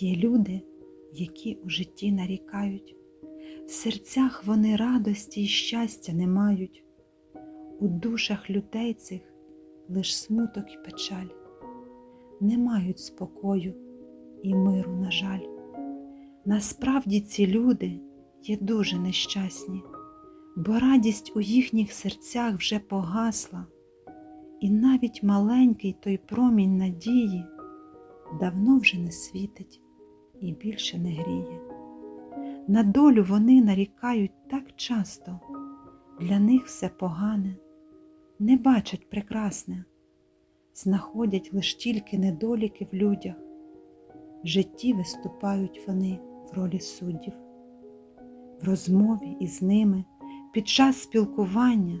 Є люди, які у житті нарікають, в серцях вони радості й щастя не мають, у душах людей цих лиш смуток і печаль, не мають спокою і миру, на жаль. Насправді ці люди є дуже нещасні, бо радість у їхніх серцях вже погасла, і навіть маленький той промінь надії давно вже не світить і більше не гріє. На долю вони нарікають так часто, для них все погане, не бачать прекрасне, знаходять лиш тільки недоліки в людях, в житті виступають вони в ролі суддів. В розмові із ними під час спілкування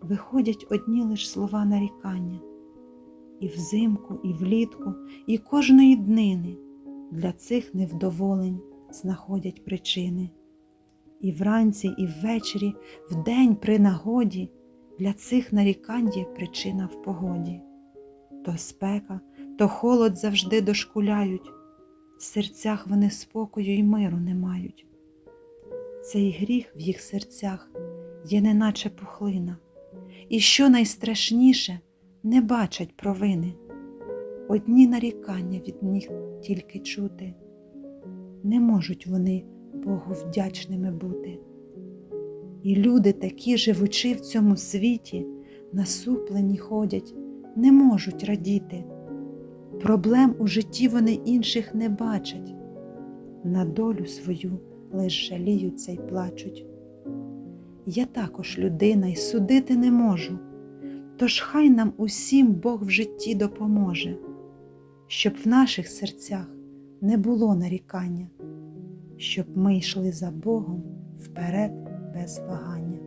виходять одні лиш слова нарікання і взимку, і влітку, і кожної днини для цих невдоволень знаходять причини. І вранці, і ввечері, вдень при нагоді для цих нарікань є причина в погоді. То спека, то холод завжди дошкуляють, в серцях вони спокою й миру не мають. Цей гріх в їх серцях є неначе пухлина, і що найстрашніше не бачать провини. Одні нарікання від них тільки чути, не можуть вони Богу вдячними бути. І люди такі, живучи в цьому світі, насуплені ходять, не можуть радіти. Проблем у житті вони інших не бачать, на долю свою лиш жаліються й плачуть. Я також людина й судити не можу, тож хай нам усім Бог в житті допоможе, щоб в наших серцях не було нарікання, щоб ми йшли за Богом вперед без вагання.